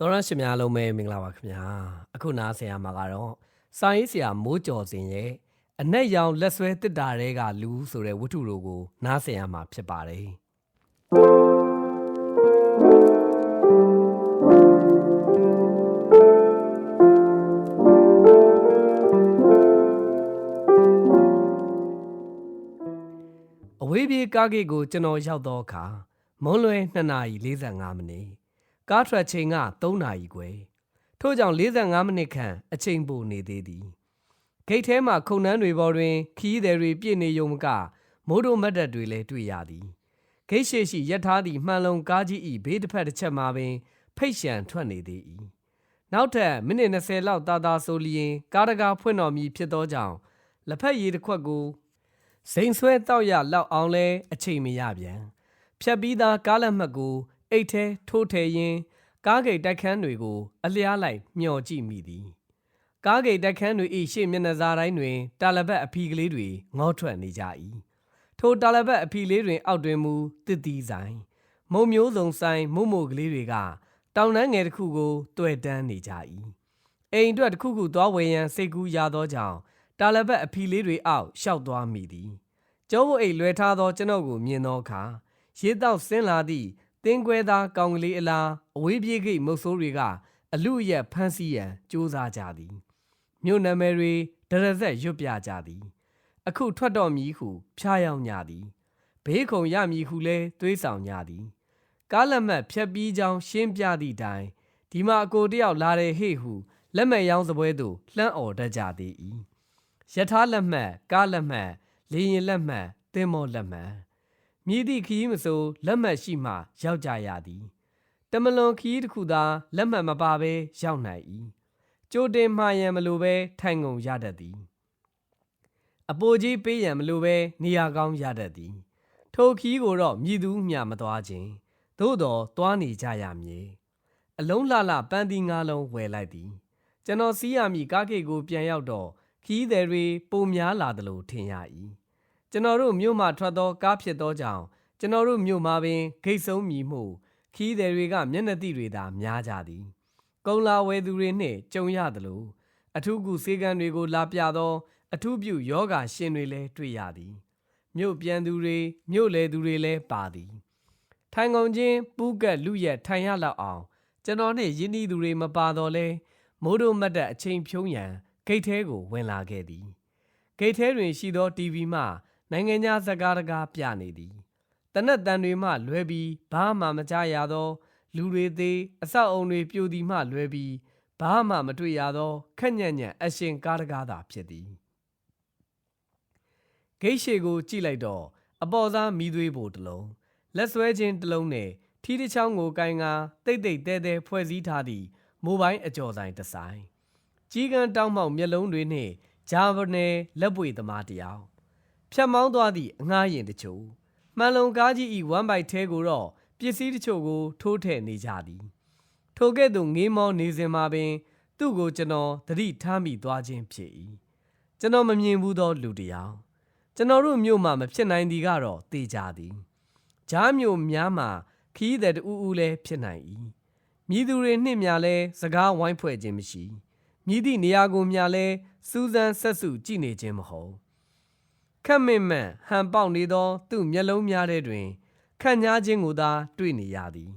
တော်ရရှိများလုံးပဲမင်္ဂလာပါခင်ဗျာအခုနားဆင်ရမှာကတော့စာရေးဆရာမိုးကျော်စင်ရဲ့အနက်ရောင်လက်ဆွဲတစ်တာတွေကလူဆိုတဲ့ဝတ္ထုတို့ကိုနားဆင်ရမှာဖြစ်ပါတယ်အဝေးပြေးကားဂိတ်ကိုကျွန်တော်ရောက်တော့အခါမွန်းလွဲ2နာရီ45မိနစ် ကားထွက်ချိန်က3နာရီခွဲထို့ကြောင့်45မိနစ်ခန့်အချိန်ပိုနေသေးသည်ဂိတ်ထဲမှာခုံနှန်းတွေပေါ်တွင် ခီးသည်တွေပြည့်နေုံမကမိုးတို့မတ်တက်တွေလည်းတွေ့ရသည်ဂိတ်ရှိရှိရက်ထားသည့်မှန်လုံကားကြီး၏ဘေးတစ်ဖက်တစ်ချက်မှာပင် ဖိတ်ရှံထွက်နေသေး၏နောက်ထပ်မိနစ်20လောက်တာတာဆိုလျင် ကားတကာဖွင့်တော်မူဖြစ်သောကြောင့်လက်ဖက်ရည်တစ်ခွက်ကိုစိန်ဆွဲတောက်ရလောက်အောင်လဲအချိန်မရပြန်ဖြတ်ပြီးသားကားလက်မှတ်ကို အိတ်ထဲထိုးထည့်ရင်းကားဂိတ်တိုက်ခန်းတွေကို အလျားလိုက်မျှော်ကြည့်မိသည်ကားဂိတ်တိုက်ခန်းတွေ၏ရှေ့မျက်နှာစာတိုင်းတွင်တာလဘတ်အဖီကလေးတွေငေါထွက်နေကြ၏ထိုတာလဘတ်အဖီလေးတွင် အောက်တွင်မူတစ်သီးဆိုင် မုံမျိုးစုံဆိုင်မုံမို့ကလေးတွေကတောင်တန်းငယ်တစ်ခုကိုတွေ့တန်းနေကြ၏အိမ်အတွက်တစ်ခုခုသွားဝယ်ရန်စိတ်ကူးရသောကြောင့်တာလဘတ်အဖီလေးတွေအောက်ရှောက်သွားမိသည်ကျောဘိုအိတ်လွယ်ထားသောကျွန်ုပ်ကိုမြင်သောအခါရေတောက်ဆင်းလာသည့် တင်းကွဲသားကောင်းကလေးအလားအဝေးပြေးကိတ်မုတ်ဆိုးတွေကအလူအရက်ဖမ်းဆီးရန်ကြိုးစားကြသည်မြို့နာမည်တွေဒရဇက်ရွတ်ပြကြသည် အခုထွက်တော်မည်ဟုဖျားယောင်းကြသည်ဘေးခုံရမည်ဟုလဲတွေးဆောင်ကြသည် ကားလက်မှတ်ဖြတ်ပြီးကြောင်းရှင်းပြသည့်တိုင်ဒီမှာအကိုတယောက်လာတယ်ဟေ့ဟုလက်မဲ့ရောင်းစပွဲသို့လှမ်းអော်တတ်ကြသည်၏ယထာလက်မှတ်ကားလက်မှတ်လေရင်လက်မှတ်သင်္ဘောလက်မှတ် မြည်သည့်ခရီးမဆိုလက်မှတ်ရှိမှရောက်ကြရသည်တမလွန်ခရီးတစ်ခုသာလက်မှတ်မပါဘဲရောက်နိုင်၏ကြိုတင်မှားရန်မလိုဘဲထိုင်ကုန်ရတတ်သည်အပိုကြီးပေးရန်မလိုဘဲနေရာကောင်းရတတ်သည် ထိုခရီးကိုတော့မြည်သူမျှမသွားခြင်းသို့တော်သွားနေကြရမည်အလုံးလှလှပန်းသီးငါးလုံးဝယ်လိုက်သည် ကျွန်တော်စီးရမည်ကားကိတ်ကိုပြန်ရောက်တော့ခီးသည်တွေပုံများလာသလိုထင်ရ၏ ကျွန်တော်တို့မြို့မှထွက်သောကားဖြစ်သောကြောင့်ကျွန်တော်တို့မြို့မှာပင်ဂိတ်ဆုံးမြည်မှုခီးသည်တွေကမျက်နှာတိတွေသာများကြသည်ကုံလာဝယ်သူတွေနှင့်ကြုံရသလိုအထူးကူစေကံတွေကိုလာပြသော အထူးပြုယောဂရှင်တွေလည်းတွေ့ရသည်မြို့ပြန်သူတွေမြို့လေသူတွေလည်းပါသည်ထိုင်ကုန်ချင်းပူးကက်လူရက်ထိုင်ရလောက်အောင် ကျွန်တော်နှင့်ယင်းဤသူတွေမပါတော့လဲမိုးတို့မတ်တက်အချိန်ဖြုံးရန်ဂိတ်ထဲကိုဝင်လာခဲ့သည်ဂိတ်ထဲတွင်ရှိသော TV မှ နိုင်ငံခြားဇာတ်ကားတကားပြနေသည်တနက်တန်တွေမှလွဲပြီးဘာမှမကြားရသော လူတွေသေးအဆောက်အုံတွေပြိုသည်မှလွဲပြီးဘာမှမတွေ့ရသောခက်ညံ့ညံ့အရှင်ကားတကားသာဖြစ်သည်ဂိတ်ရှိကိုကြည့်လိုက်တော့အပေါ်စားမီးသွေးပိုတစ်လုံးလက်ဆွဲခြင်းတစ်လုံးနဲ့ထီးတစ်ချောင်းကိုကိုင်းကာတိတ်တိတ်တဲတဲဖွဲ့စည်းထားသည့်မိုဘိုင်းအကျော်ဆိုင်တစ်ဆိုင်ကြီးကန်းတောင်းမှောက်မျက်လုံးတွေနှင့်ဂျာဗနယ်လက်ပွေသမားတစ်ယောက် ဖြတ်မောင်းသွားသည့်အငှားရင်တချို့မှန်လုံကားကြီးဤဝမ်ဘိုက်ထဲကိုတော့ပစ္စည်းတချို့ကို ထိုးထည့်နေကြသည် ထိုကဲ့သို့ငေးမောနေစဉ်မှာပင် သူ့ကိုကျွန်တော်သတိထားမိသွားခြင်းဖြစ်၏ကျွန်တော်မမြင်ဘူးသောလူတစ်ယောက်ကျွန်တော်တို့မြို့မှာမဖြစ်နိုင်သည်ကတော့တေချာသည်ဂျားမြို့များမှာခီးတဲ့တူဦးလည်းဖြစ်နိုင်၏မြည်သူတွေနှင့်များလဲစကားဝိုင်းဖွဲ့ခြင်းမရှိမြည်သည့်နေရာကိုများလဲစူးစမ်းဆက်စုကြည့်နေခြင်းမဟုတ် ခက်မင်မှန်ဟန်ပေါက်နေသော သူ့မျက်လုံးများထဲတွင်ခန့်ညားခြင်းကိုသာတွေ့နေရသည်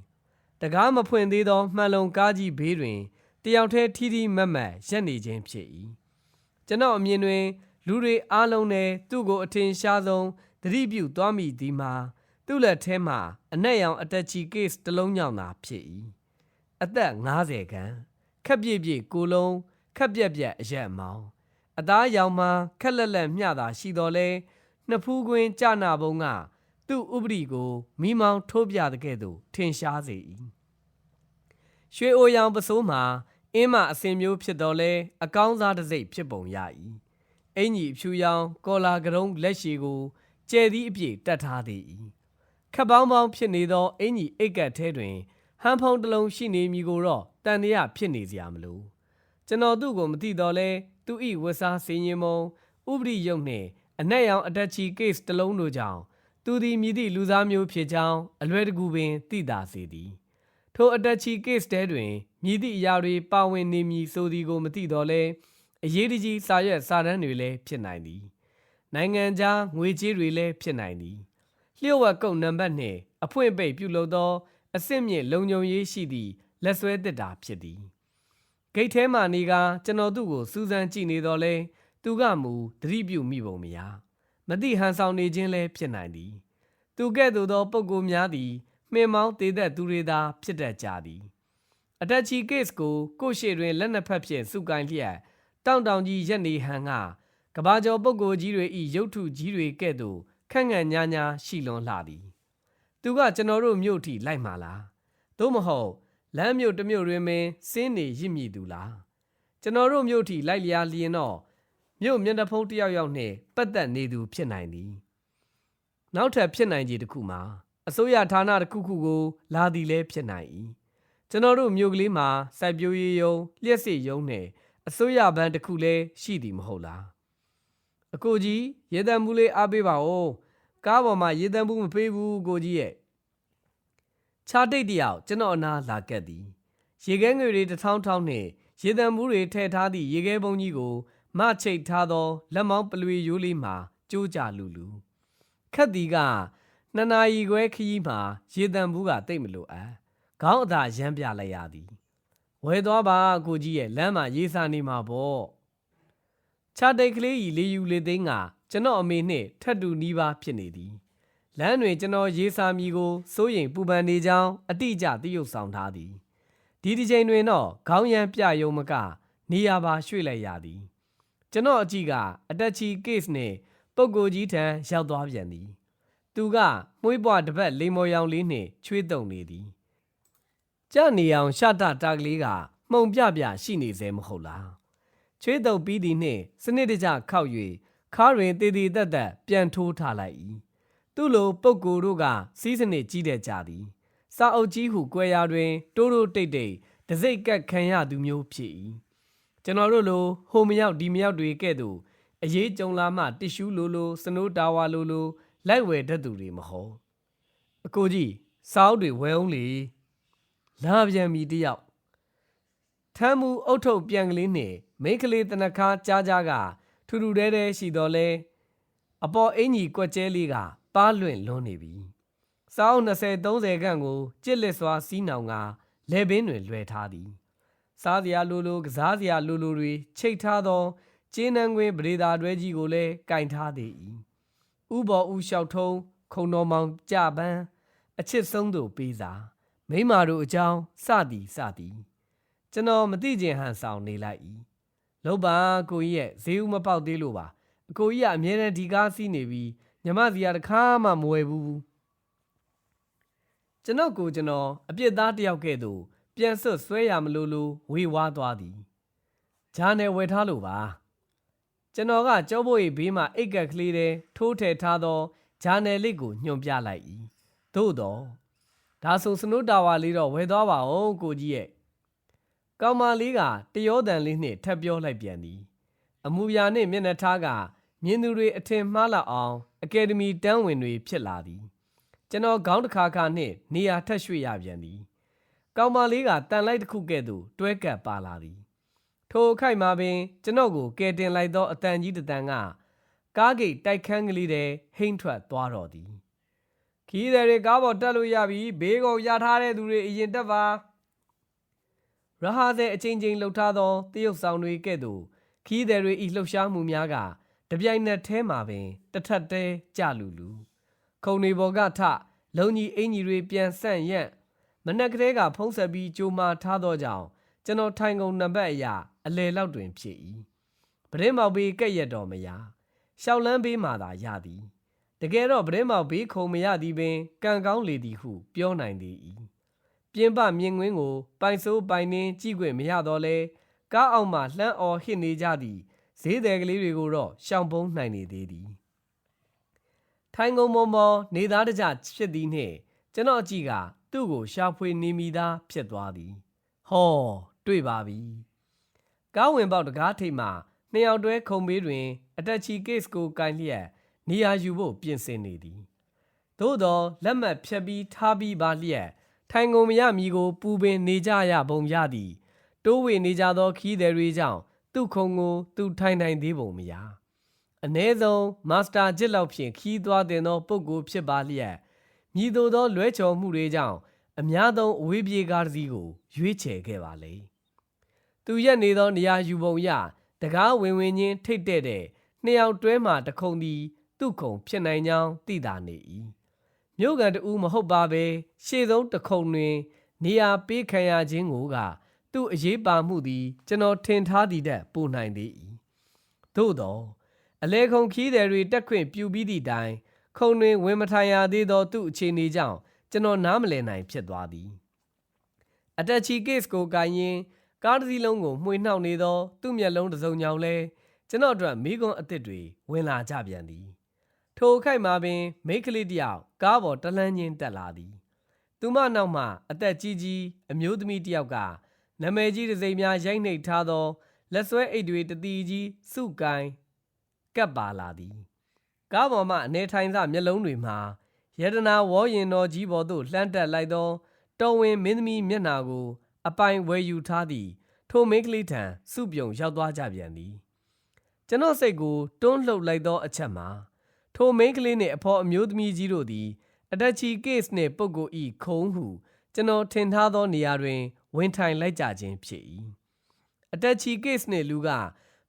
တကားမဖွင့်သေးသောမှန်လုံကားကြီးဘေးတွင်တယောက်တည်းထီးထီးမတ်မတ်ရက်နေခြင်းဖြစ်၏ကျွန်တော်အမြင်တွင် လူတွေအားလုံးနဲ့သူ့ကိုအထင်ရှားဆုံးသတိပြုသွားမိသည်မှာသူ့လက်ထဲမှာအနက်ရောင်အတက်ချီကေ့စ်တစ်လုံးညောင်သာဖြစ်၏အသက်50ခန်းခက်ပြည့်ပြည့်ကိုလုံးခက်ပြက်ပြက်အရက်အမောင်း အသားရောင်မှခက်လက်လက်မျှတာရှိတော်လဲနှစ်ဖူးကွင်းကြနာပုံကသူ့ဥပဒေကိုမိမောင်းထိုးပြတဲ့ကဲ့သို့ထင်ရှားစေ၏ရွှေအိုရောင်ပစိုးမှာအင်းမအစင်မျိုးဖြစ်တော်လဲအကောင်းစားတစ်စိတ်ဖြစ်ပုံရ၏အင်ကြီးအဖြူရောင်ကော်လာကရုံးလက်ရှိကိုကျဲသည့်အပြည့်တတ်ထားသည်၏ခပ်ပေါင်းပေါင်းဖြစ်နေသောအင်ကြီးအိတ်ကတ်ထဲတွင်ဟန်ဖုံတစ်လုံးရှိနေမည်ကိုတော့တန်တရားဖြစ်နေစရာမလိုကျွန်တော်သူ့ကိုမသိတော့လဲ သူဤဝတ်စားစင်ရင်မုံဥပရိယုတ်နှင့်အနက်ရောင်အတက်ချီကေ့စ်တစ်လုံးတို့ကြောင့်သူသည်မြည်သည့်လူသားမျိုးဖြစ်ကြောင်းအလွဲတကူပင်သိတာစေသည်ထိုအတက်ချီ case တဲတွင်မြည်သည့်အရာတွေပါဝင်နေမည်ဆိုသည်ကိုမသိတော့လဲအရေးတကြီးစာရွက်စာတမ်းတွေလည်းဖြစ်နိုင်သည် နိုင်ငံခြားငွေကြေးတွေလည်းဖြစ်နိုင်သည်လျှို့ဝှက်ကုတ်နံပါတ်နှင့်အဖွင့်ပိတ်ပြုလုပ်သောအစစ်မြင့်လုံခြုံရေးရှိသည့်လက်ဆွဲတစ်တာဖြစ်သည် ဂိတ်ထဲမှနေကကျွန်တော်သူ့ကိုစူးစမ်းကြည့်နေတော့လဲသူကမူသတိပြုမိပုံမရမသိဟန်ဆောင်နေခြင်းလည်းဖြစ်နိုင်သည် သူကဲ့သို့သောပုံကိုများသည်မှင်မောင်းတည်သက်သူတွေသာဖြစ်တတ်ကြသည်အတက်ချီ case ကိုကိုယ့်ရှေ့တွင်လက်နှစ်ဖက်ဖြင့်စုကင်လျက်တောင့်တောင်ကြီးရက်နေဟန်ကကဘာကျော်ပုဂ္ဂိုလ်ကြီးတွေဤရုပ်ထုကြီးတွေကဲ့သို့ခန့်ငန့်ညာညာရှိလွန်လှသည် သူကကျွန်တော်တို့မြို့ထိလိုက်မှာလားသို့မဟုတ် လမ်းမြို့တစ်မြို့တွင်ပင်စင်းနေရစ်မြည်သူလားကျွန်တော်တို့မြို့ထိလိုက်လျာလျင်တော့မြို့မျက်နှာဖုံးတစ်ယောက်ယောက်နှင့်ပတ်သက်နေသူဖြစ်နိုင်သည်နောက်ထပ်ဖြစ်နိုင်ခြေတစ်ခုမှာအစိုးရဌာနတစ်ခုခုကိုလာသည်လည်းဖြစ်နိုင်၏ကျွန်တော်တို့မြို့ကလေးမှာစိုက်ပျိုးရေးယုံလျှက်စစ်ယုံနဲ့အစိုးရဘဏ်တစ်ခုလည်းရှိသည်မဟုတ်လားအကိုကြီးရေတံမှုလေးအားပေးပါဦးကားပေါ်မှာရေတံမှုမပေးဘူးကိုကြီးရဲ့ ခြားတိတ်တယောက်ကျွန်တော်အနာလာကက်သည်ရေခဲငွေတွေတစ်ထောင်းထောင်းနှင့်ရေတံမှုတွေထည့်ထားသည့်ရေခဲပုံကြီးကိုမချိတ်ထားသောလက်မောင်းပလွေရိုးလေးမှာကျိုးကြလူလူခက်သည်ကနှစ်နာရီခွဲခရီးမှာရေတံမှုကတိတ်မလို့အပ်ခေါင်းအသာရမ်းပြလိုက်ရသည်ဝဲသွားပါကိုကြီးရဲ့လမ်းမှာရေးစာနေမှာပေါ့ခြားတိတ်ကလေးကြီးလေယူလေသိန်းကကျွန်တော်အမေနှင့်ထပ်တူနီးပါးဖြစ်နေသည် လမ်းတွင်ကျွန်တော်ရေးစာမည်ကိုစိုးရိမ်ပူပန်နေကြောင်းအတိအကျသိရုပ်ဆောင်ထားသည်ဒီဒီချိန်တွင်တော့ခေါင်းရမ်းပြယုံမကနေရာပါရွှေ့လိုက်ရသည်ကျွန်တော်အကြည့်ကအတက်ချီ case နှင့်ပုပ်ကိုကြီးထံရောက်သွားပြန်သည် သူကမှုေးပွားတစ်ပတ်လိမ္မော်ရောင်လေးနှင့်ချွေးတုံနေသည်ကြနေအောင်ရှတတာကလေးကမှုံပြပြရှိနေစေမဟုတ်လားချွေးတုံပြီးသည်နှင့်စနစ်တကျခောက်၍ခါတွင်တည်တည်တက်တက်ပြန်ထိုးထားလိုက်၏ သူ့လိုပုပ်ကိုယ်တို့ကစီးစနစ်ကြီးတဲ့ကြသည်စာအုပ်ကြီးဟုကွဲရာတွင် တိုးတိုးတိတ်တိတ်တစိ့ကက်ခံရသူမျိုးဖြစ်၏ကျွန်တော်တို့လိုဟိုမရောက်ဒီမရောက်တွေကဲ့သို့အရေးကြုံလာမှတစ်ရှူးလိုလိုစနိုးတာဝါလိုလိုလိုက်ဝယ်တတ်သူတွေမဟုတ်အကိုကြီးစာအုပ်တွေဝယ်အောင်လေလာပြန်ပြီတယောက်ထမ်းမှုအုတ်ထုတ်ပြန်ကလေးနှင့်မိန်းကလေးတနခါကြားကြားကထူထူတဲတဲရှိတော်လဲအပေါ်အင်ကြီးကွက်ကျဲလေးက ပါလွင့်လွန်းနေပြီစာအုပ်20 30ခန့်ကိုကြစ်လက်စွာစီးနှောင်ကလဲပင်တွင်လွှဲထားသည်စားစရာလိုလိုကစားစရာလိုလိုတွေချိတ်ထားသောကျင်းနှန်းခွင်းပရိသာတွဲကြီးကိုလည်းကင်ထားသေး၏ဥဘော်ဥလျှောက်ထုံးခုံတော်မောင်ကြပန်းအချစ်ဆုံးတို့ပေးစာမိန်းမာတို့အကြောင်းစသည်စသည်ကျွန်တော်မသိကျင်ဟန်ဆောင်နေလိုက်၏လောက်ပါကိုကြီးရဲ့ဈေးဥမပေါက်သေးလို့ပါအကိုကြီးကအမြဲတမ်းဒီကားစီးနေပြီး ညီမစီကတခါမှမဝယ်ဘူးကျွန်တော်ကိုကျွန်တော်အပြစ်သားတစ်ယောက်ကဲ့သို့ပြန်ဆွတ်ဆွဲရမလို့လို့ဝေဝါးသွားသည်ဂျာနယ်ဝယ်ထားလို့ပါကျွန်တော်ကကြောဘိုး၏ဘေးမှအိတ်ကက်ကလေးတဲ့ထိုးထည့်ထားသောဂျာနယ်လေးကိုညွှန်ပြလိုက်၏သို့တော့ဒါဆိုစနုတာဝါလေးတော့ဝယ်သွားပါဦးကိုကြီးရဲ့ကောင်မလေးကတရောတန်လေးနှင့်ထပ်ပြောလိုက်ပြန်သည် အမူအရာနှင့်မျက်နှာထားက မြင်သူတွေအထင်မှားလောက်အောင်အကယ်ဒမီတန်းဝင်တွေဖြစ်လာသည် ကျွန်တော်ခေါင်းတစ်ခါခါနှင့်နေရာထက်ရွှေ့ရပြန်သည်ကောင်မလေးကတန်လိုက်တစ်ခုကဲ့သို့တွဲကပ်ပါလာသည် ထိုအခိုက်မှာပင် ကျွန်တော်ကိုကယ်တင်လိုက်သောအတန်ကြီးတစ်တန်ကကားဂိတ်တိုက်ခန်းကလေးတဲ့ဟိမ့်ထွက်သွားတော်သည်ခီးသည်တွေကားပေါ်တက်လို့ရပြီဘေးကုန်ရထားတဲ့သူတွေအရင်တက်ပါရဟာတဲ့အချင်းချင်းလှုပ်ထားသောတရုတ်ဆောင်တွေကဲ့သို့ခီးသည်တွေဤလှုပ်ရှားမှုများက တပြိုင်နက်တည်းမှာပင်တထက်တဲကြလူလူခုံနေပေါ်ကထလုံကြီးအင်ကြီးတွေပြန်ဆန့်ရက်မနက်ကလေးကဖုံးဆက်ပြီးကြိုမာထားသောကြောင့်ကျွန်တော်ထိုင်ကုန်နံပါတ်အရာအလေလောက်တွင်ဖြစ်၏ပရင်းမောက်ဘေးကဲ့ရက်တော်မရရှောက်လန်းဘေးမှသာရသည်တကယ်တော့ပရင်းမောက်ဘေးခုံမရသည်ပင်ကံကောင်းလေသည်ဟုပြောနိုင်သည်၏ပြင်းပမြင်ကွင်းကို ပိုင်စိုးပိုင်နှင်းကြည့်ခွင့်မရတော့လဲကားအောင်မှလှမ်းအော်ဟစ်နေကြသည် ဈေးတယ်ကလေးတွေကိုတော့ရှောင်ပုန်းနိုင်နေသေးသည်ထိုင်ကုန်မော်မော်နေသားတကြဖြစ်သည်နှင့်ကျွန်တော်အကြည့်ကသူ့ကိုရှာဖွေနေမိသားဖြစ်သွားသည် ဟော တွေ့ပါပြီကားဝင်ပေါက်တကားထိပ်မှနှစ်ယောက်တွဲခုံမေးတွင် အတက်ချီ case ကိုကင်လျက်နေရာယူဖို့ပြင်ဆင်နေသည်သို့သောလက်မှတ်ဖြတ်ပြီးထားပြီးပါလျက်ထိုင်ကုန်မရမီကို ပူပင်နေကြရပုံရသည် တိုးဝေနေကြသောခီးသည်တွေကြောင့် သူ့ခုံကို သူထိုင်နိုင်သေးပုံမရအ ਨੇ ဆုံးမာစတာဂျစ်လောက်ဖြင့်ခီးသွားတင်သောပုဂ္ဂိုလ်ဖြစ်ပါလျက်မြည်သို့သောလွဲချော်မှုတွေကြောင့်အများသုံးအဝေးပြေးကားတစ်စီးကို ရွေးချယ်ခဲ့ပါလေသူရက်နေသောနေရာယူပုံရတကားဝင်ဝင်ချင်းထိတ်တဲ့တဲ့နှစ်ယောက်တွဲမှတခုံသည်သူ့ခုံဖြစ်နိုင်ကြောင်းသိသာနေ၏မြို့ကန်တူမဟုတ်ပါပဲရှေ့ဆုံးတခုံတွင် နေရာပေးခံရခြင်းကိုက သူ့အရေးပါမှုသည် ကျွန်တော်ထင်ထားသည်တည်းပိုနိုင်သေး၏သို့သောအလဲခုံခီးသည်တွေတက်ခွင့်ပြုပြီးသည့်တိုင်ခုံတွင်ဝင်မထိုင်ရသေးသောသူ့အခြေအနေကြောင့်ကျွန်တော်နားမလည်နိုင်ဖြစ်သွားသည်အတက်ချီကိစ်ကိုကိုင်ရင်ကားတစ်စီးလုံးကိုမှွေနှောက်နေသောသူ့မျက်လုံးတစ်စုံညောင်လဲကျွန်တော်အတွက်မိကွန်းအသစ်တွေဝင်လာကြပြန်သည်ထိုအခိုက်မှာပင် မိန်းကလေးတစ်ယောက်ကားပေါ်တလှမ်းချင်းတက်လာသည် သူမနောက်မှအသက်ကြီးကြီးအမျိုးသမီးတစ်ယောက်က နာမည်ကြီးတစ်စိမ်များရိုက်နှိပ်ထားသောလက်ဆွဲအိတ်တွေတတီကြီးစုကိုင်ကပ်ပါလာသည်ကားပေါ်မှအနေထိုင်စမျက်လုံးတွေမှာယတနာဝေါ်ရင်တော်ကြီးပေါ်သို့လှမ်းတက်လိုက်သောတော်ဝင်မင်းသမီးမျက်နှာကို အပိုင်ဝယ်ယူထားသည့်ထိုမိန်းကလေးထံစုပြုံရောက်သွားကြပြန်သည်ကျွန်တော်စိတ်ကိုတွန်းလှုပ်လိုက်သောအချက်မှာထိုမိန်းကလေးနှင့်အဖော်အမျိုးသမီးကြီးတို့သည်အတက်ချီကေ့စ်နှင့်ပုဂ္ဂိုလ်ဤခုံးဟုကျွန်တော်ထင်ထားသောနေရာတွင် ဝင်ထိုင်လိုက်ကြခြင်းဖြစ်၏အတက်ချီကေ့စ်နှင့်လူက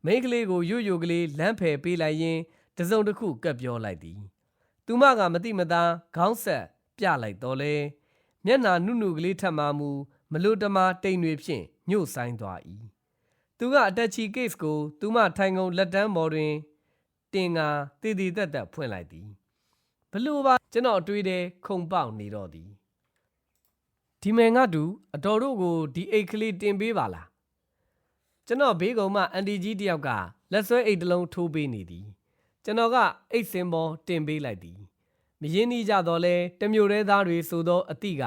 မိန်းကလေးကိုရွရွကလေးလမ်းဖယ်ပေးလိုက်ရင်းတစ်စုံတစ်ခုကပ်ပြောလိုက်သည်သူမကမတိမသားခေါင်းဆက်ပြလိုက်တော့လေမျက်နာနုနုကလေးထပ်မှမူမလို့တမတိမ်တွေဖြင့်ညှို့ဆိုင်သွား၏သူကအတက်ချီကိတ်ကို သူမထိုင်ကုန်လက်တန်းပေါ်တွင်တင်ကာတည်တည်တက်တက်ဖွင့်လိုက်သည်ဘလို့ပါကျွန်တော်အတွေးထဲခုန်ပေါက်နေတော့သည် ဒီမယ်ငါတူအတော်တို့ကိုဒီအိတ်ကလေးတင်ပေးပါလားကျွန်တော်ဘေးကုံမှအန်တီကြီးတယောက်ကလက်ဆွဲအိတ်တစ်လုံးထိုးပေးနေသည်ကျွန်တော်ကအိတ်စင်ပေါ်တင်ပေးလိုက်သည်မရင်းနှီးကြတော့လဲတမျိုးရဲသားတွေဆိုသောအတိက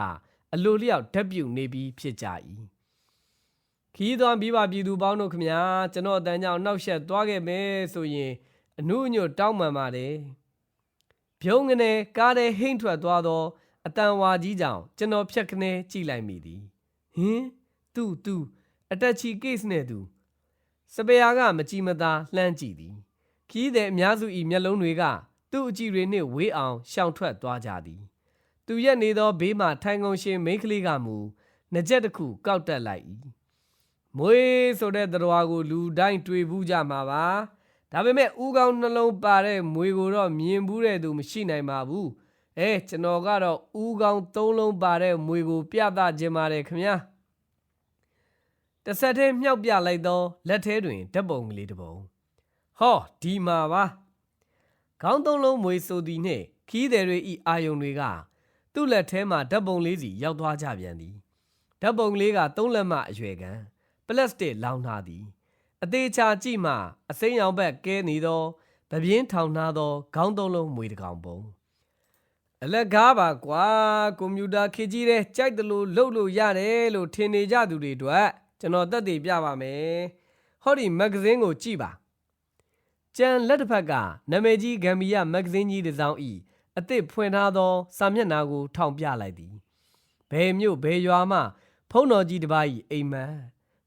အလိုလျောက်ဓာတ်ပြုနေပြီးဖြစ်ကြ၏ခီးသွမ်းပြီးပါပြည်သူပေါင်းတို့ခမညာကျွန်တော်အတန်းကြောင့်နှောက်ယှက်သွားခဲ့မယ်ဆိုရင်အနုအညွတ်တောင်းပန်ပါတယ်ဖြုံးကနေကားတဲ့ဟိမ့်ထွက်သွားသော အတန်ဝါကြီးကြောင့်ကျွန်တော်ဖြတ်ခနဲကြည့်လိုက်မိသည်ဟင်သူ့သူအတက်ချီကိစ်နဲ့သူစပယ်ယာကမကြည်မသာလှမ်းကြည့်သည်ခီးတဲ့အများစု၏မျက်လုံးတွေကသူ့အကြည့်တွေနှင့်ဝေးအောင်ရှောင်ထွက်သွားကြသည်သူရက်နေသောဘေးမှထိုင်ကုန်ရှင်မိန်းကလေးကမူနှစ်ချက်တစ်ခုကောက်တက်လိုက်၏မွေးဆိုတဲ့သတ္တဝါကိုလူတိုင်းတွေ့ဘူးကြမှာပါဒါပေမဲ့ဥကောင်းနှလုံးပါတဲ့မွေကိုတော့မြင်ဘူးတဲ့သူမရှိနိုင်ပါဘူး အဲကျွန်တော်ကတော့ဥကောင်းသုံးလုံးပါတဲ့မွေကို ပြသခြင်းပါတယ်ခင်ဗျာတစ်ဆက်တည်းမြောက်ပြလိုက်သောလက်ထဲတွင်ဓာတ်ပုံကလေးတစ်ပုံဟောဒီမှာပါခေါင်းသုံးလုံးမွေဆိုသည်နှင့်ခီးသည်တွေဤအာယုံတွေက သူ့လက်ထဲမှဓာတ်ပုံလေးစီရောက်သွားကြပြန်သည်ဓာတ်ပုံကလေးကသုံးလက်မှအရွယ်ခံပလတ်စတစ်လောင်းထားသည်အသေးချာကြည့်မှအစိမ်းရောင်ဘက်ကဲနေသောဗပြင်းထောင်ထားသောခေါင်းသုံးလုံးမွေတစ်ကောင်ပုံ အလက်ကားပါကွာကွန်ပျူတာခေတ်ကြီးတဲ့ကြိုက်တယ်လို့လုပ်လို့ရတယ်လို့ထင်နေကြသူတွေအတွက်ကျွန်တော်တက်တည်ပြပါမယ်ဟောဒီမဂ္ဂဇင်းကိုကြည့်ပါကျန်လက်တစ်ဖက်ကနာမည်ကြီးဂမ်ဘီယာမဂ္ဂဇင်းကြီးတစ်စောင်ဤအသစ်ဖွင့်ထားသော စာမျက်နှာကို ထောင်ပြလိုက်သည်ဘယ်မြို့ဘယ်ရွာမှ ဖုံးတော်ကြီးတစ်ပါး၏အိမ်မက်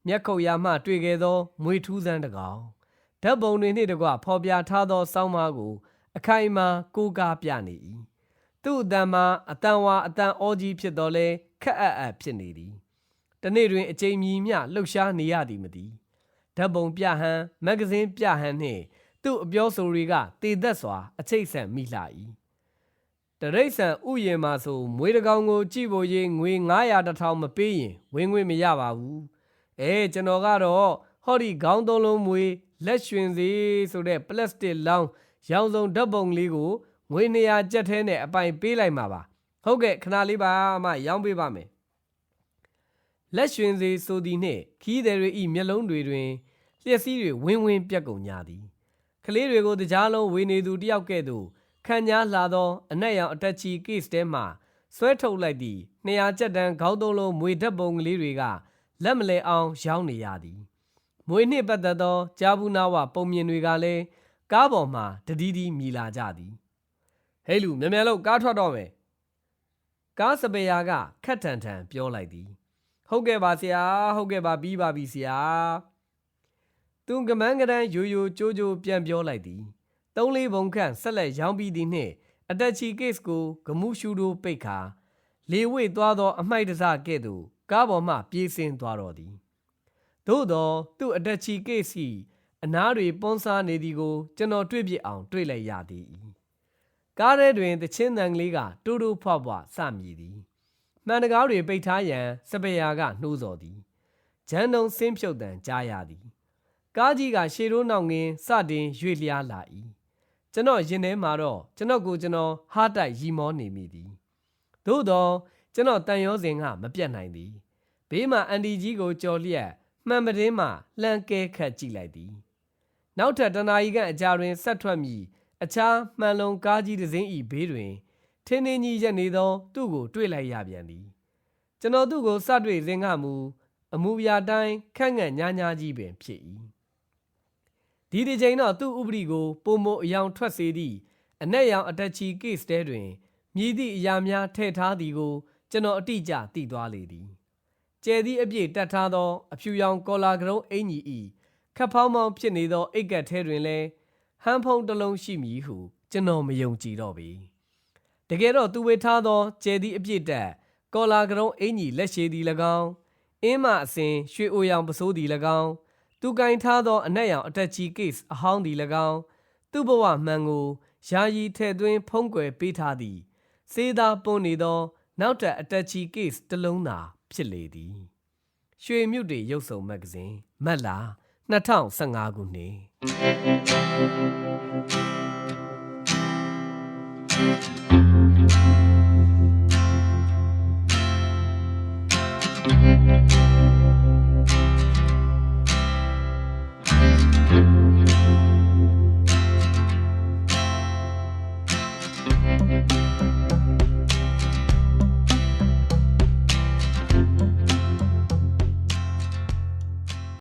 မျက်ခုတ်ရမှ တွေ့ခဲ့သောမွေထူးစမ်းတစ်ကောင်ဓာတ်ပုံတွေနှင့်တကွဖော်ပြထားသောစောင်းမကို အခိုင်အမာကိုးကားပြနေ၏ သူ့အတန်မှာအတန်ဝါအတန်အောကြီးဖြစ်တော်လဲခက်အပ်အပ်ဖြစ်နေသည်တနေ့တွင်အချိန်မီမျှလှုပ်ရှားနေရသည်မသည်ဓာတ်ပုံပြဟန်မဂ္ဂဇင်းပြဟန်နှင့်သူ့အပြောဆိုတွေကတည်သက်စွာ အချိတ်ဆက်မိလှ၏တရိတ်ဆန်ဥယျာဉ်မှာဆိုမွေးတကောင်ကို ကြည့်ဖို့ရေးငွေ900တထောင်မပေးရင်ဝင်ငွေမရပါဘူးအဲကျွန်တော်ကတော့ဟောဒီခေါင်းသုံးလုံးမွေးလက်ရွှင်စေဆိုတဲ့ပလတ်စတစ်လောင်းရောင်စုံဓာတ်ပုံလေးကို ငွေ200ကျပ်ထဲနဲ့အပိုင်ပေးလိုက်မှာပါဟုတ်ကဲ့ခဏလေးပါမှရောင်းပေးပါမယ်လက်ရွှင်စေဆိုသည်နှင့်ခီးသည်တွေဤမျက်လုံးတွေတွင်လျှက်စီးတွေဝင်းဝင်းပြက်ကုန်ကြသည်ကလေးတွေကိုတကြားလုံးဝေနေသူတယောက်ကဲ့သို့ခံညားလာသောအနက်ရောင်အတက်ချီကိစ်တဲမှဆွဲထုတ်လိုက်သည့်200ကျပ်တန်းခေါင်းသုံးလုံးမွေဓာတ်ပုံကလေးတွေကလက်မလဲအောင်ရောင်းနေရသည်မွေနှင့်ပတ်သက်သောဂျာဘူးနာဝပုံမြင်တွေကလည်းကားပေါ်မှတတိတီမြည်လာကြသည် ဟဲ့လူမြန်မြန်လို့ကားထွက်တော့မယ်ကားစပယ်ယာကခက်ထန်ထန်ပြောလိုက်သည် ဟုတ်ကဲ့ပါဆရာဟုတ်ကဲ့ပါပြီးပါပြီဆရာသူကမန်းကရန်ယိုယိုကြိုးကြိုးပြန်ပြောလိုက်သည်သုံးလေးပုံခန့်ဆက်လက်ရောင်းပြီးသည်နှင့်အတက်ချီကိစ်ကိုဂမှုရှူတို့ပိတ်ခါလေဝိတ်သွားသော အမိုက်တစကဲ့သို့ကားပေါ်မှပြေးဆင်းသွားတော်သည်သို့သောသူ့အတက်ချီကိစ်စီအနားတွေပွန်းစားနေသည်ကိုကျွန်တော်တွေ့ပြစ်အောင် တွေ့လိုက်ရသည် ကားထဲတွင်တချင်းတန်ကလေးကတူတူဖွားဖွားစမြည်သည်မှန်တကားတွေပိတ်ထားရန်စပယ်ယာကနှိုးဆော်သည်ဂျန်တုံဆင်းဖြုတ်တန်ကြားရသည်ကားကြီးကရှေရိုးနောက်ငင်းစတင်ရွေ့လျားလာ၏ကျွန်တော်ရင်ထဲမှာတော့ကျွန်တော်ကိုကျွန်တော်ဟားတိုက်ရီမောနေမိသည်သို့တော့ကျွန်တော်တန်ရောစင်ကမပြတ်နိုင်သည်ဘေးမှာအန်ဒီကြီးကိုကြော်လျက်မှန်ပတင်းမှလှန်ကဲခတ်ကြည့်လိုက်သည်နောက်ထပ်တနာရီခန့်အကြာတွင်ဆက်ထွက်မည် အခြားမှန်လုံးကားကြီးတစ်စင်းဤဘေးတွင်ထင်းထင်းကြီးရက်နေသော သူ့ကို တွေ့လိုက်ရပြန်သည်ကျွန်တော်သူ့ကိုစတွေ့စဉ်ကမူအမူအရာတိုင်းခန့်ငန့်ညားညားကြီးပင်ဖြစ်၏ဒီဒီချိန်တော့သူ့ဥပဒေကိုပုံမအယောင်ထွက်စေသည့်အနက်ရောင်အတက်ချီ case တဲတွင်မြည်သည့်အရာများထည့်ထားသည်ကို ကျွန်တော်အတိအကျသိသွားလေသည်ကျဲသည့်အပြည့်တတ်ထားသော အဖြူရောင်ကော်လာကရုံးအင်ကြီးဤခပ်ဖောင်းဖောင်းဖြစ်နေသောအိတ်ကက်ထဲတွင်လည်း ဟန်းဖုံးတစ်လုံးရှိမည်ဟုကျွန်တော်မယုံကြည်တော့ပေတကယ်တော့သူဝေထားသောကျဲသည့်အပြည့်တက်ကော်လာကရုံးအင်ကြီးလက်ရှိသည်၎င်းအင်းမအစင်ရွှေအိုရောင်ပစိုးသည်၎င်းသူကင်ထားသောအနက်ရောင်အတက်ချီ case အဟောင်းသည်၎င်းသူ့ဘဝမှန်ကိုယာယီထဲ့သွင်းဖုံးကွယ်ပေးထားသည့်စေးသားပွန်းနေသော နောက်ထပ်အတက်ချီ case တစ်လုံးသာဖြစ်လေသည် ရွှေမြုပ်တွေရုပ်စုံမဂ္ဂဇင်းမတ်လာ 2015ခုနှစ် Thank